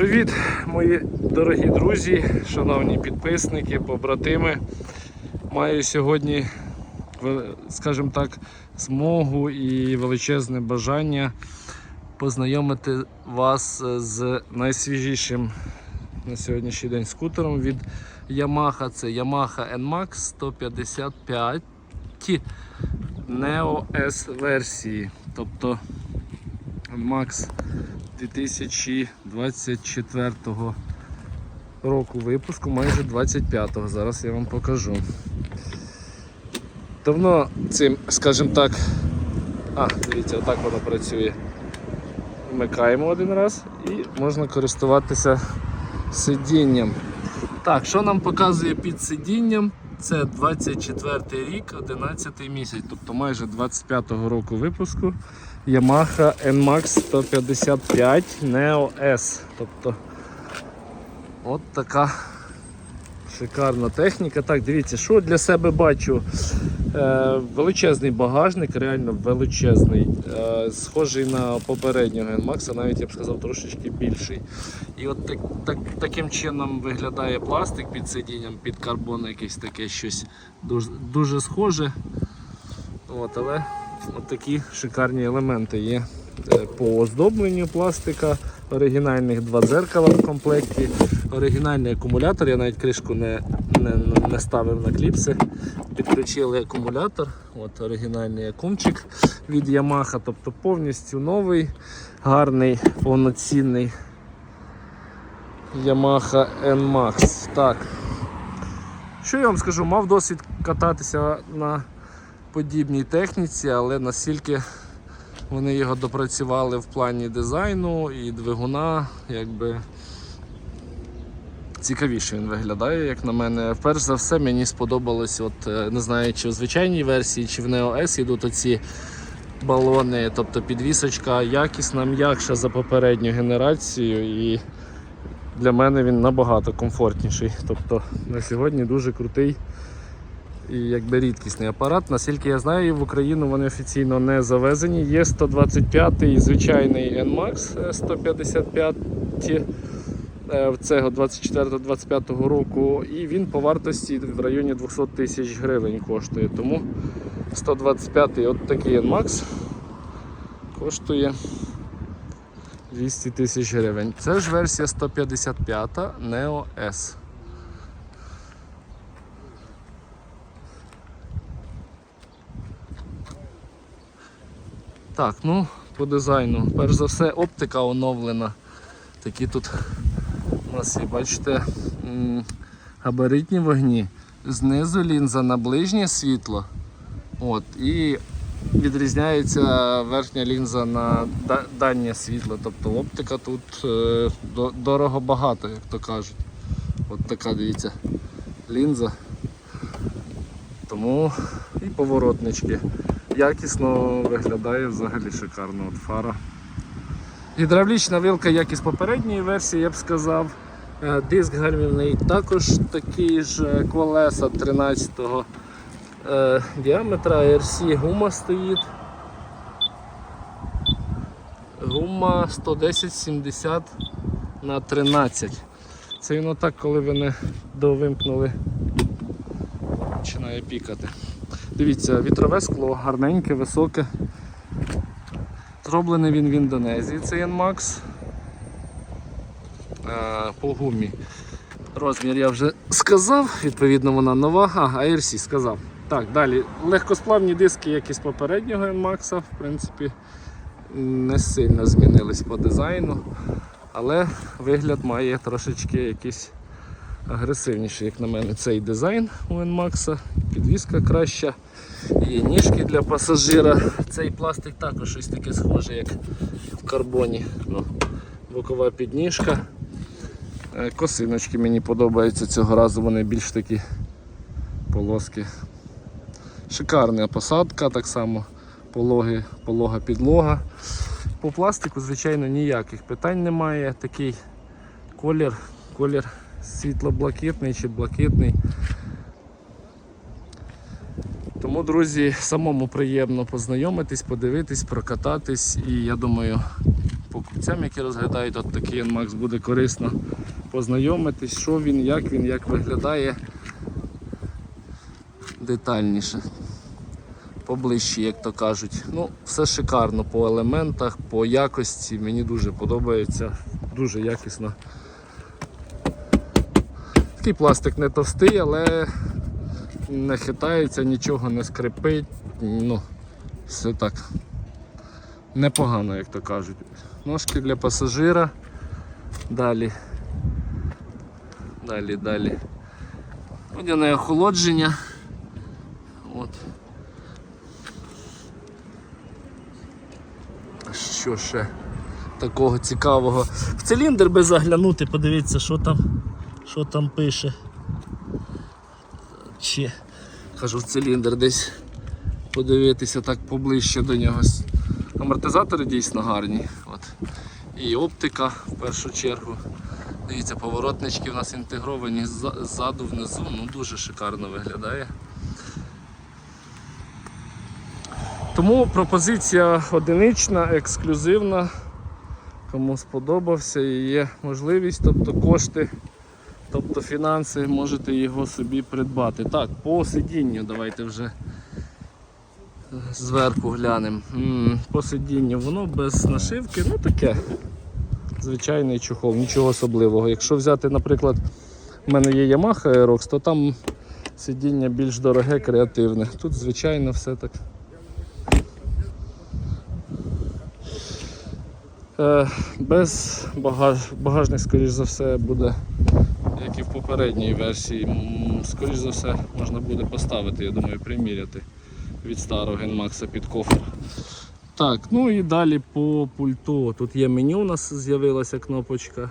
Привіт, мої дорогі друзі, шановні підписники, побратими. Маю сьогодні, скажімо так, змогу і величезне бажання познайомити вас з найсвіжішим на сьогоднішній день скутером від Yamaha. Це Yamaha NMAX 155 Neo S версії. Тобто NMAX 2024 року випуску, майже 25-го. Зараз я вам покажу. Давно цим, скажімо так, а, дивіться, отак воно працює. Вмикаємо один раз і можна користуватися сидінням. Так, що нам показує під сидінням? Це 24 рік, 11 місяць, тобто майже 25-го року випуску Yamaha NMAX 155 Neo S. Тобто от така шикарна техніка. Так, дивіться, що для себе бачу. Е, величезний багажник, реально величезний. Е, схожий на попереднього NMAX, навіть я б сказав трошечки більший. І от так, так, таким чином виглядає пластик під сидінням, під карбон якесь таке щось дуже, дуже схоже. От, але от такі шикарні елементи є е, по оздобленню пластика. Оригінальних два дзеркала в комплекті, оригінальний акумулятор, я навіть кришку не, не, не ставив на кліпси. Підключили акумулятор, от оригінальний акумчик від Yamaha, тобто повністю новий, гарний, повноцінний Yamaha NMAX. Так. Що я вам скажу, мав досвід кататися на подібній техніці, але настільки вони його допрацювали в плані дизайну і двигуна, якби цікавіше він виглядає, як на мене. Перш за все, мені сподобалось, от е, не знаю, чи в звичайній версії, чи в Neo S йдуть оці балони, тобто підвісочка якісна, м'якша за попередню генерацію. І для мене він набагато комфортніший. Тобто на сьогодні дуже крутий і якби рідкісний апарат. Наскільки я знаю, в Україну вони офіційно не завезені. Є 125-й звичайний NMAX е, 155 е, цього 24-25 року, і він по вартості в районі 200 тисяч гривень коштує. Тому 125-й от такий NMAX коштує 200 тисяч гривень. Це ж версія 155 Neo S. Так, ну по дизайну. Перш за все оптика оновлена. Такі тут у нас є, бачите, габаритні вогні. Знизу лінза на ближнє світло. От, і відрізняється верхня лінза на да- дальнє світло. Тобто оптика тут е, дорого багато, як то кажуть. От така дивіться лінза. Тому і поворотнички. Якісно виглядає взагалі шикарно от фара. Гідравлічна вилка, як і з попередньої версії, я б сказав. Е, Диск гальмівний також такий ж е, колеса 13 е, діаметра, RC гума стоїть. Гума 110-70 на 13. Це він отак, коли ви не довимкнули, починає пікати. Дивіться, вітрове скло, гарненьке, високе. Зроблений він в Індонезії, цей NMAX. Е, По гумі. Розмір я вже сказав, відповідно вона нова. А, ARC сказав. Так, далі. Легкосплавні диски, як і з попереднього NMAX, в принципі, не сильно змінились по дизайну, але вигляд має трошечки якийсь агресивніший, як на мене, цей дизайн у NMAX. Підвіска краща. Є ніжки для пасажира. Цей пластик також щось таке схоже, як в карбоні. Ну, бокова підніжка. Е, Косиночки мені подобаються цього разу, вони більш такі полоски. Шикарна посадка, так само пологи, полога підлога. По пластику, звичайно, ніяких питань немає. Такий колір, колір світло-блакитний чи блакитний. Тому, друзі, самому приємно познайомитись, подивитись, прокататись і я думаю, покупцям, які розглядають от такий NMAX, буде корисно познайомитись, що він, як він, як виглядає детальніше. Поближче, як то кажуть. Ну, все шикарно по елементах, по якості. Мені дуже подобається, дуже якісно. Такий пластик не товстий, але не хитається, нічого не скрипить. Ну, все так непогано, як то кажуть. Ножки для пасажира. Далі. Далі, далі. Водяне охолодження. От. Що ще такого цікавого? В циліндр би заглянути, подивіться, що там, що там пише. Чи кажу в циліндр десь подивитися так поближче до нього. Амортизатори дійсно гарні. От. І оптика в першу чергу. Дивіться, поворотнички у нас інтегровані ззаду внизу, ну дуже шикарно виглядає. Тому пропозиція одинична, ексклюзивна. Кому сподобався і є можливість, тобто кошти, тобто фінанси, можете його собі придбати. Так, по сидінню давайте вже зверху глянемо. По сидінню воно без нашивки, ну таке. Звичайний чохол, нічого особливого. Якщо взяти, наприклад, в мене є Yamaha Aerox, то там сидіння більш дороге, креативне. Тут, звичайно, все так. Е, Без багаж... багажник, скоріш за все, буде, як і в попередній версії. Скоріш за все, можна буде поставити, я думаю, приміряти від старого Genmax під кофр. Так, ну і далі по пульту. Тут є меню, у нас з'явилася кнопочка.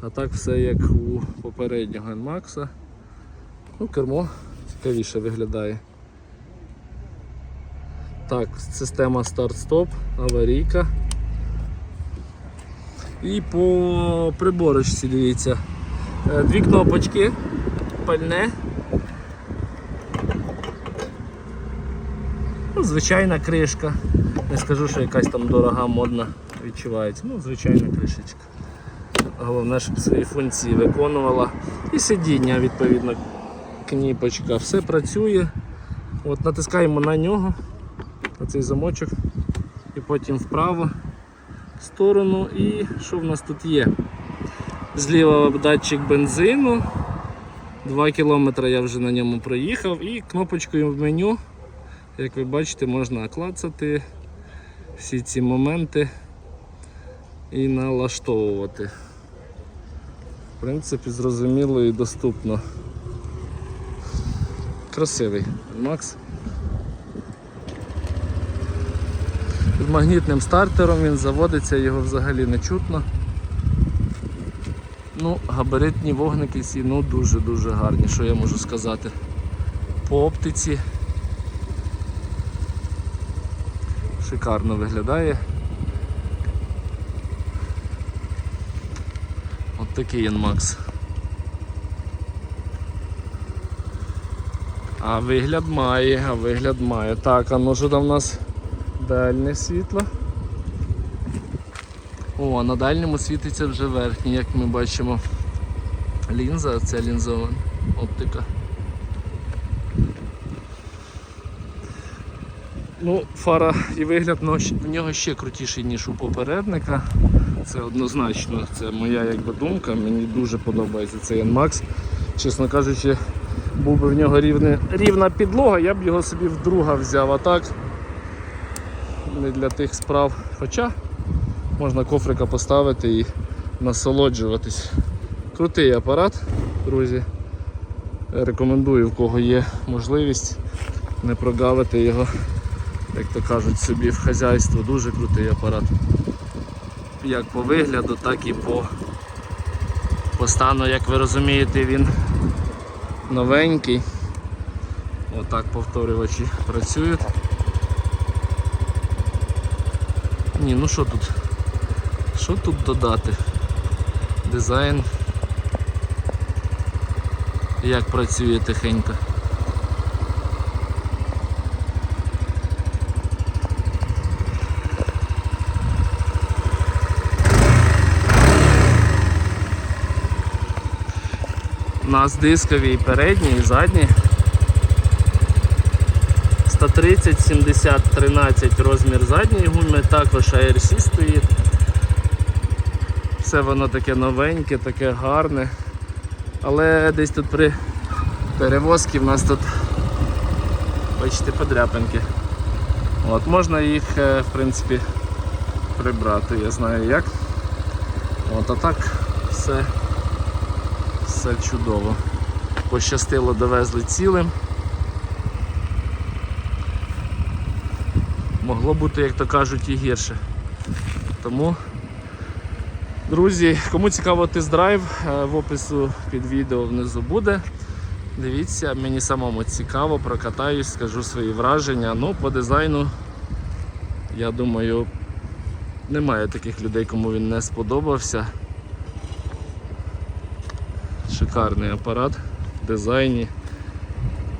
А так все як у попереднього Genmax. Ну, кермо цікавіше виглядає. Так, система старт-стоп, аварійка. І по приборочці, дивіться. Е, Дві кнопочки, пальне. Ну, звичайна кришка. Не скажу, що якась там дорога, модна відчувається. Ну, звичайна кришечка. Головне, щоб свої функції виконувала. І сидіння, відповідно, кніпочка. Все працює. От Натискаємо на нього, на цей замочок, і потім вправо в сторону. І що в нас тут є? Зліва датчик бензину. 2 км я вже на ньому проїхав і кнопочкою в меню, як ви бачите, можна клацати всі ці моменти і налаштовувати. В принципі, зрозуміло і доступно. Красивий Макс. З магнітним стартером він заводиться, його взагалі не чутно. Ну, габаритні вогники всі ну дуже-дуже гарні, що я можу сказати. По оптиці шикарно виглядає. От такий Макс. А вигляд має, а вигляд має. Так, а ну що там у нас дальнє світло. О, на дальньому світиться вже верхній, як ми бачимо. Лінза, це лінзована оптика. Ну, фара і вигляд ну, в нього ще крутіший, ніж у попередника. Це однозначно, це моя якби думка. Мені дуже подобається цей NMAX. Чесно кажучи, був би в нього рівне, рівна підлога, я б його собі вдруга взяв, а так не для тих справ. Хоча можна кофрика поставити і насолоджуватись. Крутий апарат, друзі. Рекомендую, в кого є можливість не прогавити його, як то кажуть, собі в хазяйство. Дуже крутий апарат. Як по вигляду, так і по, по стану, як ви розумієте, він новенький. Отак повторювачі працюють. Ні, ну що тут? Що тут додати? Дизайн як працює тихенько. У нас дискові і передні, і задні. 130, 70, 13 розмір задньої гуми, також ARC стоїть. Все воно таке новеньке, таке гарне. Але десь тут при перевозці в нас тут бачите подряпинки. От, можна їх е, в принципі прибрати, я знаю як. От, а так все, все чудово. Пощастило, довезли цілим. Могло бути, як то кажуть, і гірше. Тому, друзі, кому цікаво тест-драйв, е, в опису під відео внизу буде. Дивіться, мені самому цікаво, прокатаюсь, скажу свої враження. Ну, по дизайну, я думаю, немає таких людей, кому він не сподобався. Шикарний апарат в дизайні.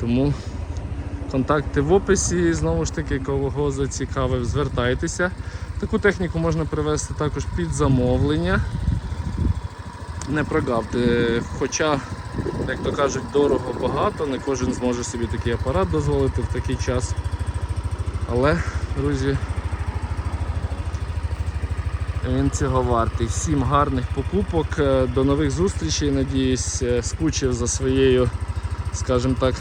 Тому контакти в описі, знову ж таки, кого зацікавив, звертайтеся. Таку техніку можна привезти також під замовлення. Не прогавте. Хоча, як то кажуть, дорого багато, не кожен зможе собі такий апарат дозволити в такий час. Але, друзі, він цього вартий. Всім гарних покупок. Е, До нових зустрічей. Надіюсь, е, скучив за своєю, скажімо так,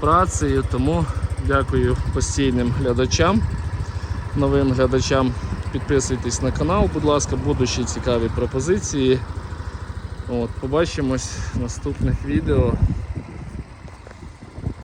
працею. Тому дякую постійним глядачам, новим глядачам. Підписуйтесь на канал, будь ласка, будуть ще цікаві пропозиції. От, побачимось в наступних відео.